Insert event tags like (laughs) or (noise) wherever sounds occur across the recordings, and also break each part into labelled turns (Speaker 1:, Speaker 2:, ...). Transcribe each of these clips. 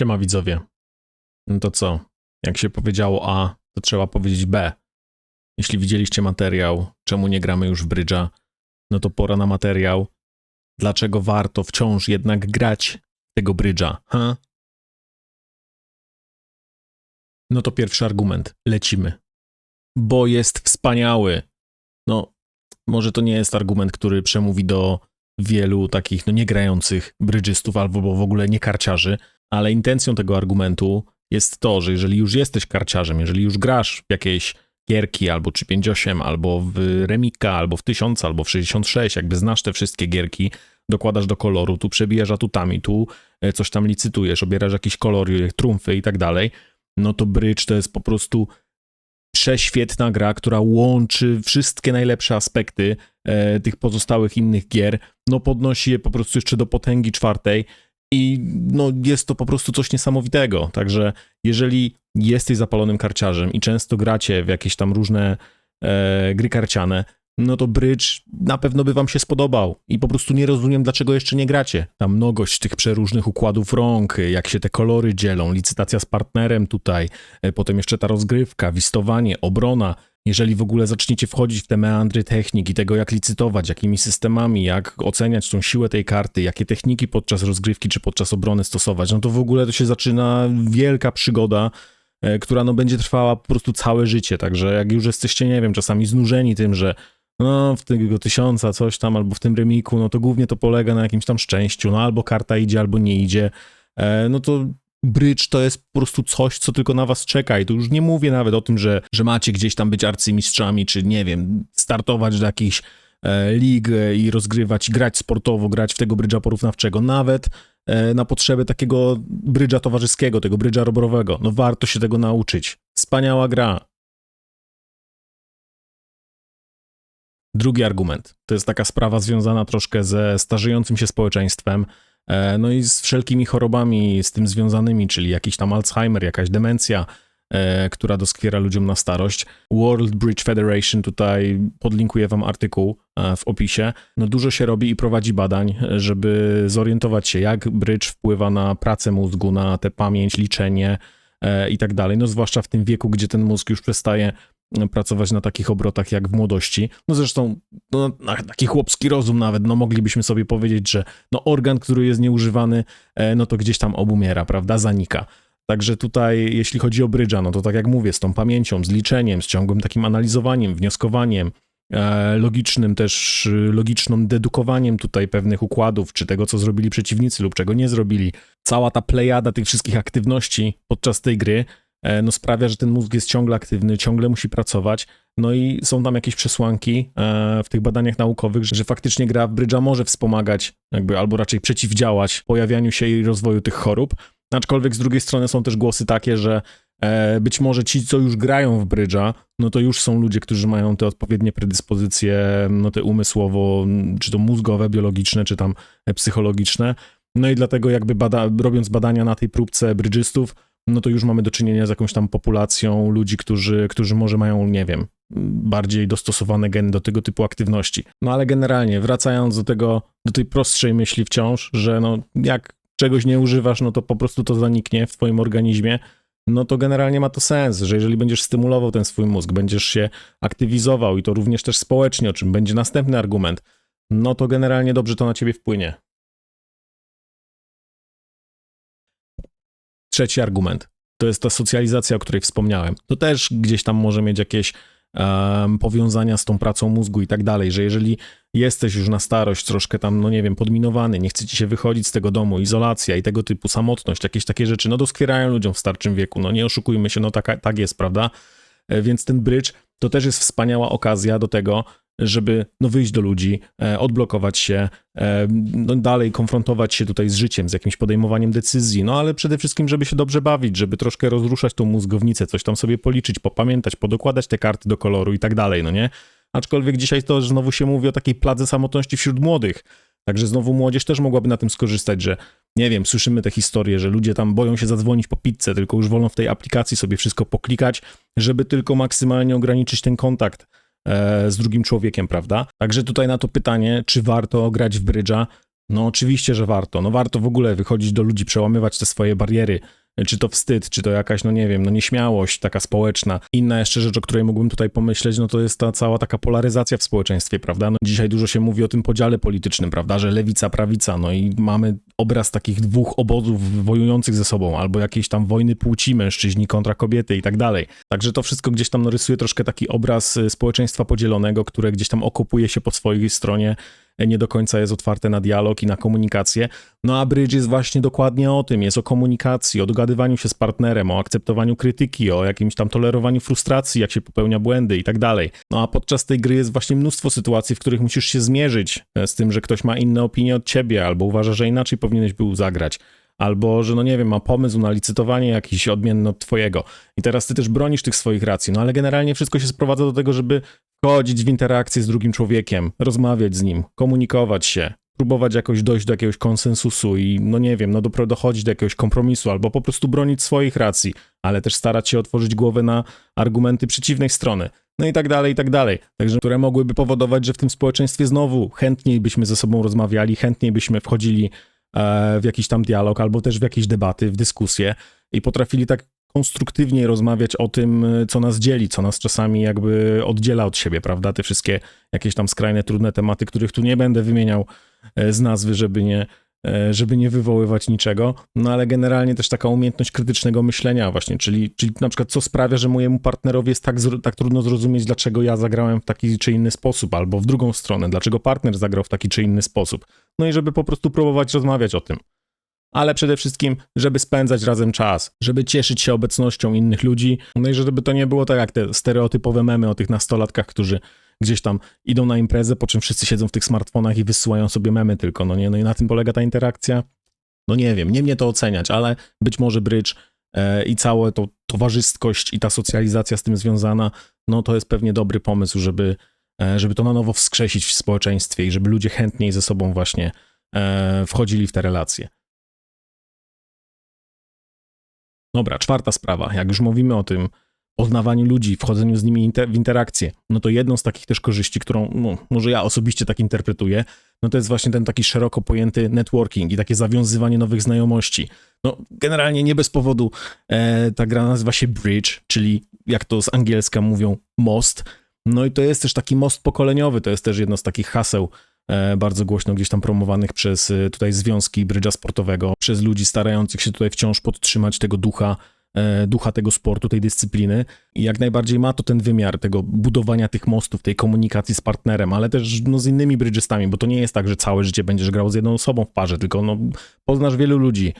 Speaker 1: Siema widzowie. No to co? Jak się powiedziało A, to trzeba powiedzieć B. Jeśli widzieliście materiał, czemu nie gramy już w brydża, no to pora na materiał. Dlaczego warto wciąż jednak grać tego brydża, ha? No to pierwszy argument. Lecimy. Bo jest wspaniały. No, może to nie jest argument, który przemówi do wielu takich, no, niegrających brydżystów albo w ogóle nie karciarzy, ale intencją tego argumentu jest to, że jeżeli już jesteś karciarzem, jeżeli już grasz w jakieś gierki albo 358, albo w Remika, albo w 1000, albo w 66, jakby znasz te wszystkie gierki, dokładasz do koloru, tu przebijasz atutami, tu e, coś tam licytujesz, obierasz jakiś kolor, trumfy i tak dalej, no to Bridge to jest po prostu prześwietna gra, która łączy wszystkie najlepsze aspekty e, tych pozostałych innych gier, no podnosi je po prostu jeszcze do potęgi czwartej i no jest to po prostu coś niesamowitego. Także jeżeli jesteś zapalonym karciarzem i często gracie w jakieś tam różne e, gry karciane, no to Bridge na pewno by wam się spodobał i po prostu nie rozumiem, dlaczego jeszcze nie gracie. Ta mnogość tych przeróżnych układów rąk, jak się te kolory dzielą, licytacja z partnerem tutaj, e, potem jeszcze ta rozgrywka, wistowanie, obrona. Jeżeli w ogóle zaczniecie wchodzić w te meandry technik i tego, jak licytować, jakimi systemami, jak oceniać tą siłę tej karty, jakie techniki podczas rozgrywki czy podczas obrony stosować, no to w ogóle to się zaczyna wielka przygoda, e, która no będzie trwała po prostu całe życie. Także jak już jesteście, nie wiem, czasami znużeni tym, że no w tego tysiąca coś tam, albo w tym remiku, no to głównie to polega na jakimś tam szczęściu, no albo karta idzie, albo nie idzie, e, no to Bridge to jest po prostu coś, co tylko na was czeka i tu już nie mówię nawet o tym, że, że macie gdzieś tam być arcymistrzami, czy nie wiem, startować do jakichś e, lig i rozgrywać, grać sportowo, grać w tego brydża porównawczego, nawet e, na potrzeby takiego brydża towarzyskiego, tego brydża roborowego. No warto się tego nauczyć. Wspaniała gra. Drugi argument to jest taka sprawa związana troszkę ze starzejącym się społeczeństwem, no i z wszelkimi chorobami z tym związanymi, czyli jakiś tam Alzheimer, jakaś demencja, e, która doskwiera ludziom na starość. World Bridge Federation, tutaj podlinkuję wam artykuł e, w opisie. No dużo się robi i prowadzi badań, żeby zorientować się, jak bridge wpływa na pracę mózgu, na tę pamięć, liczenie i tak dalej. No zwłaszcza w tym wieku, gdzie ten mózg już przestaje pracować na takich obrotach jak w młodości. No zresztą no, taki chłopski rozum nawet, no moglibyśmy sobie powiedzieć, że no organ, który jest nieużywany, e, no to gdzieś tam obumiera, prawda, zanika. Także tutaj, jeśli chodzi o brydża, no to tak jak mówię, z tą pamięcią, z liczeniem, z ciągłym takim analizowaniem, wnioskowaniem, e, logicznym też, logiczną dedukowaniem tutaj pewnych układów, czy tego, co zrobili przeciwnicy lub czego nie zrobili. Cała ta plejada tych wszystkich aktywności podczas tej gry, no sprawia, że ten mózg jest ciągle aktywny, ciągle musi pracować. No i są tam jakieś przesłanki e, w tych badaniach naukowych, że faktycznie gra w brydża może wspomagać, jakby albo raczej przeciwdziałać pojawianiu się i rozwoju tych chorób. Aczkolwiek z drugiej strony są też głosy takie, że e, być może ci, co już grają w brydża, no to już są ludzie, którzy mają te odpowiednie predyspozycje, no te umysłowo, czy to mózgowe, biologiczne, czy tam psychologiczne. No i dlatego jakby bada, robiąc badania na tej próbce brydżystów, no to już mamy do czynienia z jakąś tam populacją ludzi, którzy, którzy może mają, nie wiem, bardziej dostosowane geny do tego typu aktywności. No ale generalnie, wracając do tego, do tej prostszej myśli wciąż, że no jak czegoś nie używasz, no to po prostu to zaniknie w twoim organizmie, no to generalnie ma to sens, że jeżeli będziesz stymulował ten swój mózg, będziesz się aktywizował i to również też społecznie, o czym będzie następny argument, no to generalnie dobrze to na ciebie wpłynie. Trzeci argument to jest ta socjalizacja, o której wspomniałem. To też gdzieś tam może mieć jakieś um, powiązania z tą pracą mózgu i tak dalej, że jeżeli jesteś już na starość troszkę tam, no nie wiem, podminowany, nie chcecie się wychodzić z tego domu, izolacja i tego typu samotność, jakieś takie rzeczy, no doskwierają ludziom w starczym wieku, no nie oszukujmy się, no tak, tak jest, prawda? E, więc ten bridge to też jest wspaniała okazja do tego, żeby no, wyjść do ludzi, e, odblokować się, e, no, dalej konfrontować się tutaj z życiem, z jakimś podejmowaniem decyzji, no ale przede wszystkim, żeby się dobrze bawić, żeby troszkę rozruszać tą mózgownicę, coś tam sobie policzyć, popamiętać, podokładać te karty do koloru i tak dalej, no nie? Aczkolwiek dzisiaj to znowu się mówi o takiej pladze samotności wśród młodych. Także znowu młodzież też mogłaby na tym skorzystać, że nie wiem, słyszymy te historie, że ludzie tam boją się zadzwonić po pizzę, tylko już wolą w tej aplikacji sobie wszystko poklikać, żeby tylko maksymalnie ograniczyć ten kontakt z drugim człowiekiem, prawda? Także tutaj na to pytanie, czy warto grać w brydża, No oczywiście, że warto. No warto w ogóle wychodzić do ludzi, przełamywać te swoje bariery. Czy to wstyd, czy to jakaś, no nie wiem, no nieśmiałość taka społeczna. Inna jeszcze rzecz, o której mógłbym tutaj pomyśleć, no to jest ta cała taka polaryzacja w społeczeństwie, prawda? No dzisiaj dużo się mówi o tym podziale politycznym, prawda, że lewica, prawica, no i mamy obraz takich dwóch obozów wojujących ze sobą, albo jakiejś tam wojny płci, mężczyźni kontra kobiety i tak dalej. Także to wszystko gdzieś tam narysuje troszkę taki obraz y, społeczeństwa podzielonego, które gdzieś tam okopuje się po swojej stronie, nie do końca jest otwarte na dialog i na komunikację. No a Bridge jest właśnie dokładnie o tym, jest o komunikacji, o dogadywaniu się z partnerem, o akceptowaniu krytyki, o jakimś tam tolerowaniu frustracji, jak się popełnia błędy i tak dalej. No a podczas tej gry jest właśnie mnóstwo sytuacji, w których musisz się zmierzyć e, z tym, że ktoś ma inne opinie od ciebie, albo uważa, że inaczej powinieneś był zagrać albo że no nie wiem, ma pomysł na licytowanie jakiś odmienny od twojego. I teraz ty też bronisz tych swoich racji, no ale generalnie wszystko się sprowadza do tego, żeby wchodzić w interakcję z drugim człowiekiem, rozmawiać z nim, komunikować się, próbować jakoś dojść do jakiegoś konsensusu i no nie wiem, no do, dochodzić do jakiegoś kompromisu albo po prostu bronić swoich racji, ale też starać się otworzyć głowę na argumenty przeciwnej strony. No i tak dalej, i tak dalej. Także, które mogłyby powodować, że w tym społeczeństwie znowu chętniej byśmy ze sobą rozmawiali, chętniej byśmy wchodzili e, w jakiś tam dialog albo też w jakieś debaty, w dyskusje i potrafili tak konstruktywniej rozmawiać o tym, co nas dzieli, co nas czasami jakby oddziela od siebie, prawda? Te wszystkie jakieś tam skrajne, trudne tematy, których tu nie będę wymieniał e, z nazwy, żeby nie, e, żeby nie wywoływać niczego, no ale generalnie też taka umiejętność krytycznego myślenia właśnie, czyli, czyli na przykład co sprawia, że mojemu partnerowi jest tak, tak trudno zrozumieć, dlaczego ja zagrałem w taki czy inny sposób, albo w drugą stronę, dlaczego partner zagrał w taki czy inny sposób. No i żeby po prostu próbować rozmawiać o tym ale przede wszystkim, żeby spędzać razem czas, żeby cieszyć się obecnością innych ludzi, no i żeby to nie było tak jak te stereotypowe memy o tych nastolatkach, którzy gdzieś tam idą na imprezę, po czym wszyscy siedzą w tych smartfonach i wysyłają sobie memy tylko, no nie, no i na tym polega ta interakcja. No nie wiem, nie mnie to oceniać, ale być może bridge e, i cała to towarzyskość i ta socjalizacja z tym związana, no to jest pewnie dobry pomysł, żeby, e, żeby to na nowo wskrzesić w społeczeństwie i żeby ludzie chętniej ze sobą właśnie e, wchodzili w te relacje. Dobra, czwarta sprawa. Jak już mówimy o tym poznawaniu ludzi, wchodzeniu z nimi inter w interakcję, no to jedną z takich też korzyści, którą no, może ja osobiście tak interpretuję, no to jest właśnie ten taki szeroko pojęty networking i takie zawiązywanie nowych znajomości. No, generalnie nie bez powodu e, ta gra nazywa się Bridge, czyli jak to z angielska mówią, most. No i to jest też taki most pokoleniowy, to jest też jedno z takich haseł bardzo głośno gdzieś tam promowanych przez e, tutaj związki brydża sportowego, przez ludzi starających się tutaj wciąż podtrzymać tego ducha e, ducha tego sportu, tej dyscypliny. I jak najbardziej ma to ten wymiar tego budowania tych mostów, tej komunikacji z partnerem, ale też no, z innymi brydżystami, bo to nie jest tak, że całe życie będziesz grał z jedną osobą w parze, tylko no, poznasz wielu ludzi,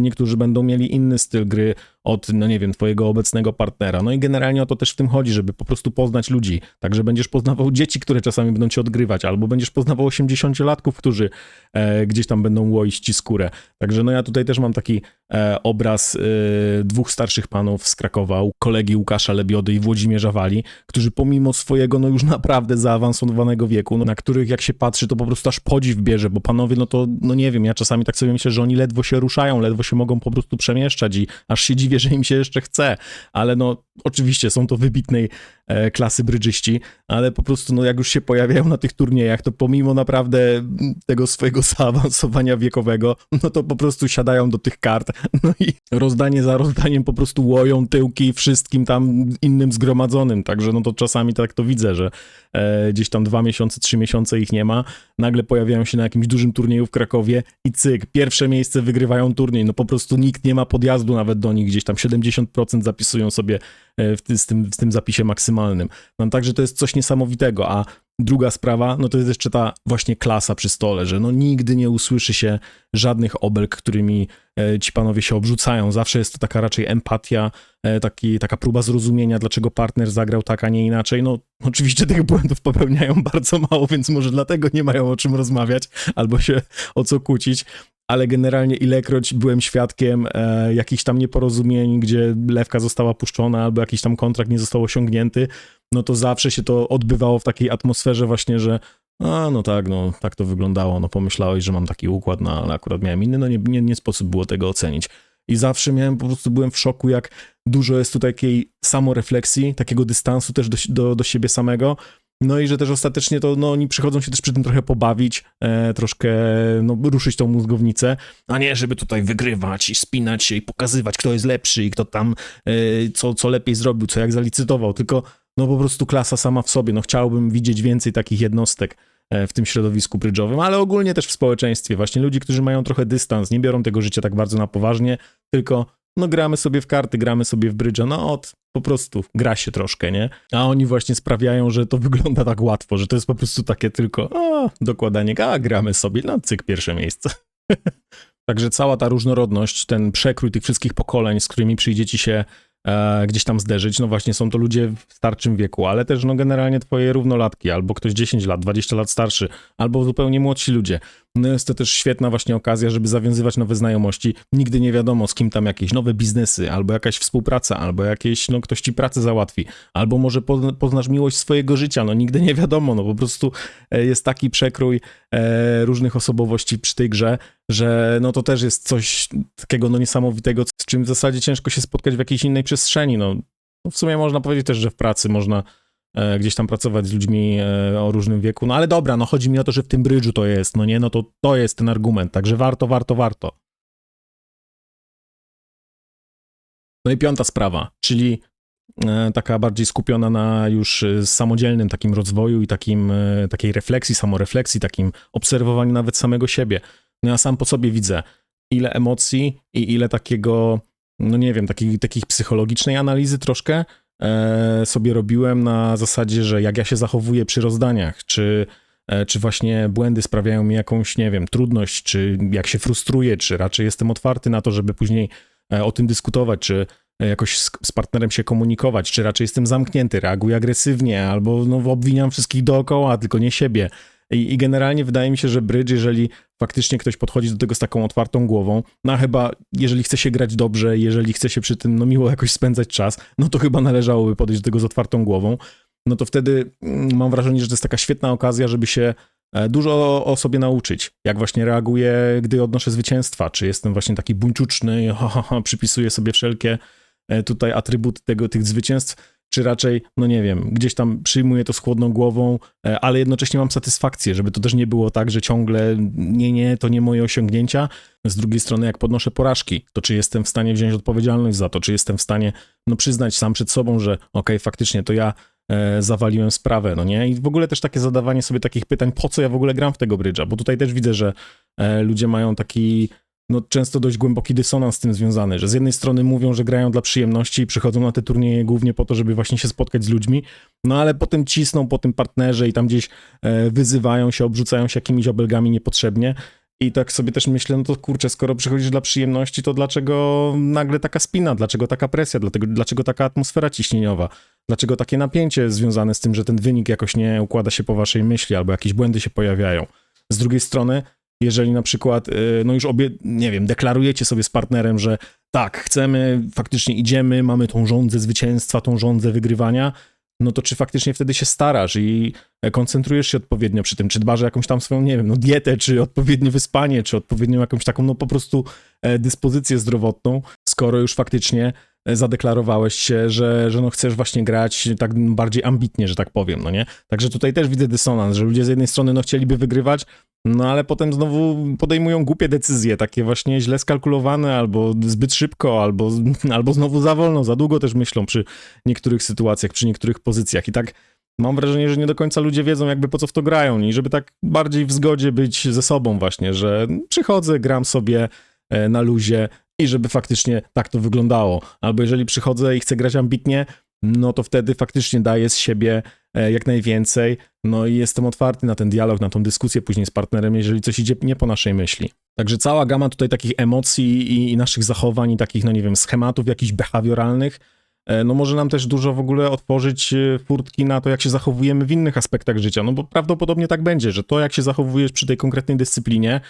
Speaker 1: niektórzy będą mieli inny styl gry, od, no nie wiem, twojego obecnego partnera. No i generalnie o to też w tym chodzi, żeby po prostu poznać ludzi. Także będziesz poznawał dzieci, które czasami będą cię odgrywać, albo będziesz poznawał 80-latków, którzy e, gdzieś tam będą łoić ci skórę. Także no ja tutaj też mam taki e, obraz e, dwóch starszych panów z Krakowa, kolegi Łukasza Lebiody i Włodzimierza Wali, którzy pomimo swojego no już naprawdę zaawansowanego wieku, no, na których jak się patrzy, to po prostu aż podziw bierze, bo panowie, no to, no nie wiem, ja czasami tak sobie myślę, że oni ledwo się ruszają, ledwo się mogą po prostu przemieszczać i aż się dziwię, że im się jeszcze chce, ale no oczywiście są to wybitnej klasy brydżyści, ale po prostu no jak już się pojawiają na tych turniejach, to pomimo naprawdę tego swojego (laughs) zaawansowania wiekowego, no to po prostu siadają do tych kart, (laughs) no i rozdanie za rozdaniem po prostu łoją tyłki wszystkim tam innym zgromadzonym, także no to czasami tak to widzę, że e, gdzieś tam dwa miesiące, trzy miesiące ich nie ma, nagle pojawiają się na jakimś dużym turnieju w Krakowie i cyk, pierwsze miejsce wygrywają turniej, no po prostu nikt nie ma podjazdu nawet do nich, gdzieś tam 70% zapisują sobie e, w, ty, z tym, w tym zapisie maksymalnym. No także to jest coś niesamowitego, a druga sprawa, no to jest jeszcze ta właśnie klasa przy stole, że no nigdy nie usłyszy się żadnych obelg, którymi e, ci panowie się obrzucają. Zawsze jest to taka raczej empatia, e, taki, taka próba zrozumienia, dlaczego partner zagrał tak, a nie inaczej. No oczywiście tych błędów popełniają bardzo mało, więc może dlatego nie mają o czym rozmawiać albo się o co kłócić, ale generalnie ilekroć byłem świadkiem e, jakichś tam nieporozumień, gdzie lewka została puszczona albo jakiś tam kontrakt nie został osiągnięty, no to zawsze się to odbywało w takiej atmosferze właśnie, że a, no tak, no tak to wyglądało, no pomyślałeś, że mam taki układ, no ale akurat miałem inny, no nie, nie, nie sposób było tego ocenić. I zawsze miałem, po prostu byłem w szoku, jak dużo jest tutaj takiej samorefleksji, takiego dystansu też do, do, do siebie samego, No i że też ostatecznie to, no oni przychodzą się też przy tym trochę pobawić, e, troszkę, no ruszyć tą mózgownicę, a nie, żeby tutaj wygrywać i spinać się i pokazywać, kto jest lepszy i kto tam, e, co, co lepiej zrobił, co jak zalicytował, tylko no po prostu klasa sama w sobie, no chciałbym widzieć więcej takich jednostek e, w tym środowisku brydżowym, ale ogólnie też w społeczeństwie, właśnie ludzi, którzy mają trochę dystans, nie biorą tego życia tak bardzo na poważnie, tylko no gramy sobie w karty, gramy sobie w brydża, no od, po prostu gra się troszkę, nie? A oni właśnie sprawiają, że to (laughs) wygląda tak łatwo, że to jest po prostu takie tylko, o, dokładanie, a gramy sobie, no cyk, pierwsze miejsce. (laughs) Także cała ta różnorodność, ten przekrój tych wszystkich pokoleń, z którymi przyjdzie ci się e, gdzieś tam zderzyć, no właśnie są to ludzie w starszym wieku, ale też no generalnie twoje równolatki, albo ktoś 10 lat, 20 lat starszy, albo zupełnie młodsi ludzie. No jest to też świetna właśnie okazja, żeby zawiązywać nowe znajomości. Nigdy nie wiadomo, z kim tam jakieś nowe biznesy, albo jakaś współpraca, albo jakieś, no ktoś ci pracę załatwi, albo może pozna, poznasz miłość swojego życia, no nigdy nie wiadomo, no po prostu e, jest taki przekrój e, różnych osobowości przy tej grze, że no to też jest coś takiego no niesamowitego, z czym w zasadzie ciężko się spotkać w jakiejś innej przestrzeni, no. no w sumie można powiedzieć też, że w pracy można gdzieś tam pracować z ludźmi e, o różnym wieku, no ale dobra, no chodzi mi o to, że w tym brydżu to jest, no nie, no to to jest ten argument, także warto, warto, warto. No i piąta sprawa, czyli e, taka bardziej skupiona na już e, samodzielnym takim rozwoju i takim, e, takiej refleksji, samorefleksji, takim obserwowaniu nawet samego siebie. No ja sam po sobie widzę, ile emocji i ile takiego, no nie wiem, takiej, takich psychologicznej analizy troszkę e, sobie robiłem na zasadzie, że jak ja się zachowuję przy rozdaniach, czy, e, czy właśnie błędy sprawiają mi jakąś, nie wiem, trudność, czy jak się frustruję, czy raczej jestem otwarty na to, żeby później e, o tym dyskutować, czy e, jakoś z, z partnerem się komunikować, czy raczej jestem zamknięty, reaguję agresywnie, albo no, obwiniam wszystkich dookoła, tylko nie siebie. I, I generalnie wydaje mi się, że bridge, jeżeli faktycznie ktoś podchodzi do tego z taką otwartą głową, no a chyba jeżeli chce się grać dobrze, jeżeli chce się przy tym no miło jakoś spędzać czas, no to chyba należałoby podejść do tego z otwartą głową, no to wtedy mm, mam wrażenie, że to jest taka świetna okazja, żeby się e, dużo o, o sobie nauczyć. Jak właśnie reaguję, gdy odnoszę zwycięstwa, czy jestem właśnie taki buńczuczny, (laughs) ha, przypisuję sobie wszelkie e, tutaj atrybuty tego, tych zwycięstw, czy raczej, no nie wiem, gdzieś tam przyjmuję to z chłodną głową, e, ale jednocześnie mam satysfakcję, żeby to też nie było tak, że ciągle nie, nie, to nie moje osiągnięcia. Z drugiej strony, jak podnoszę porażki, to czy jestem w stanie wziąć odpowiedzialność za to, czy jestem w stanie, no przyznać sam przed sobą, że okej, okay, faktycznie to ja e, zawaliłem sprawę, no nie? I w ogóle też takie zadawanie sobie takich pytań, po co ja w ogóle gram w tego brydża, bo tutaj też widzę, że e, ludzie mają taki no, często dość głęboki dysonans z tym związany, że z jednej strony mówią, że grają dla przyjemności i przychodzą na te turnieje głównie po to, żeby właśnie się spotkać z ludźmi, no ale potem cisną po tym partnerze i tam gdzieś e, wyzywają się, obrzucają się jakimiś obelgami niepotrzebnie. I tak sobie też myślę, no to kurczę, skoro przychodzisz dla przyjemności, to dlaczego nagle taka spina, dlaczego taka presja, dlaczego taka atmosfera ciśnieniowa, dlaczego takie napięcie związane z tym, że ten wynik jakoś nie układa się po waszej myśli albo jakieś błędy się pojawiają. Z drugiej strony, jeżeli na przykład, y, no już obie, nie wiem, deklarujecie sobie z partnerem, że tak, chcemy, faktycznie idziemy, mamy tą rządzę zwycięstwa, tą rządzę wygrywania, no to czy faktycznie wtedy się starasz i koncentrujesz się odpowiednio przy tym, czy dbasz o jakąś tam swoją, nie wiem, no dietę, czy odpowiednie wyspanie, czy odpowiednią jakąś taką, no po prostu e, dyspozycję zdrowotną, skoro już faktycznie zadeklarowałeś się, że, że no chcesz właśnie grać tak bardziej ambitnie, że tak powiem, no nie? Także tutaj też widzę dysonans, że ludzie z jednej strony no chcieliby wygrywać, no ale potem znowu podejmują głupie decyzje, takie właśnie źle skalkulowane, albo zbyt szybko, albo, (laughs) albo znowu za wolno, za długo też myślą przy niektórych sytuacjach, przy niektórych pozycjach. I tak mam wrażenie, że nie do końca ludzie wiedzą jakby po co w to grają i żeby tak bardziej w zgodzie być ze sobą właśnie, że przychodzę, gram sobie e, na luzie i żeby faktycznie tak to wyglądało. Albo jeżeli przychodzę i chcę grać ambitnie, no to wtedy faktycznie daję z siebie e, jak najwięcej, no i jestem otwarty na ten dialog, na tą dyskusję później z partnerem, jeżeli coś idzie nie po naszej myśli. Także cała gama tutaj takich emocji i, i naszych zachowań, i takich, no nie wiem, schematów jakichś behawioralnych, e, no może nam też dużo w ogóle otworzyć e, furtki na to, jak się zachowujemy w innych aspektach życia, no bo prawdopodobnie tak będzie, że to, jak się zachowujesz przy tej konkretnej dyscyplinie,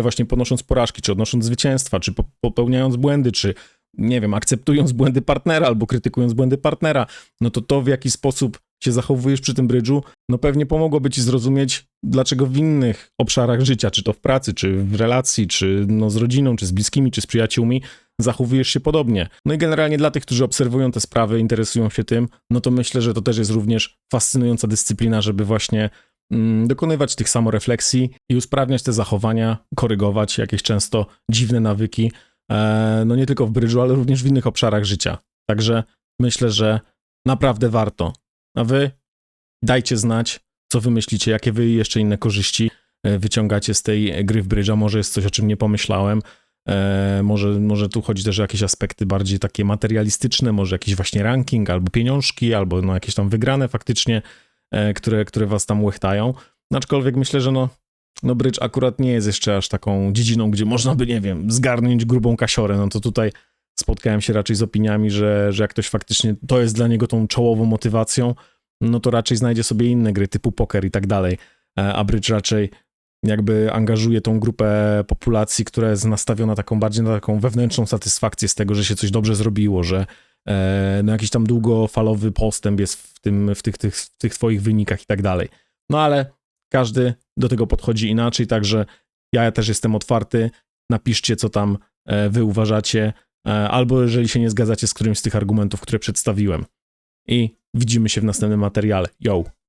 Speaker 1: właśnie podnosząc porażki, czy odnosząc zwycięstwa, czy popełniając błędy, czy nie wiem, akceptując błędy partnera albo krytykując błędy partnera, no to to w jaki sposób się zachowujesz przy tym brydżu, no pewnie pomogłoby ci zrozumieć, dlaczego w innych obszarach życia, czy to w pracy, czy w relacji, czy no z rodziną, czy z bliskimi, czy z przyjaciółmi, zachowujesz się podobnie. No i generalnie dla tych, którzy obserwują te sprawy, interesują się tym, no to myślę, że to też jest również fascynująca dyscyplina, żeby właśnie dokonywać tych samorefleksji i usprawniać te zachowania, korygować jakieś często dziwne nawyki, e, no nie tylko w brydżu, ale również w innych obszarach życia. Także myślę, że naprawdę warto. A wy dajcie znać, co wy myślicie, jakie wy jeszcze inne korzyści e, wyciągacie z tej gry w brydża. Może jest coś, o czym nie pomyślałem. E, może, może tu chodzi też o jakieś aspekty bardziej takie materialistyczne, może jakiś właśnie ranking, albo pieniążki, albo no jakieś tam wygrane faktycznie, które, które was tam łechtają. Aczkolwiek myślę, że no, no bridge akurat nie jest jeszcze aż taką dziedziną, gdzie można by, nie wiem, zgarnąć grubą kasiorę. No to tutaj spotkałem się raczej z opiniami, że, że jak ktoś faktycznie to jest dla niego tą czołową motywacją, no to raczej znajdzie sobie inne gry typu poker i tak dalej. E, A bridge raczej jakby angażuje tą grupę populacji, która jest nastawiona taką bardziej na taką wewnętrzną satysfakcję z tego, że się coś dobrze zrobiło, że e, no jakiś tam długofalowy postęp jest w, tym, w, tych, tych, w tych twoich wynikach i tak dalej. No ale każdy do tego podchodzi inaczej, także ja też jestem otwarty. Napiszcie, co tam e, wy uważacie, e, albo jeżeli się nie zgadzacie z którymś z tych argumentów, które przedstawiłem. I widzimy się w następnym materiale. Yo!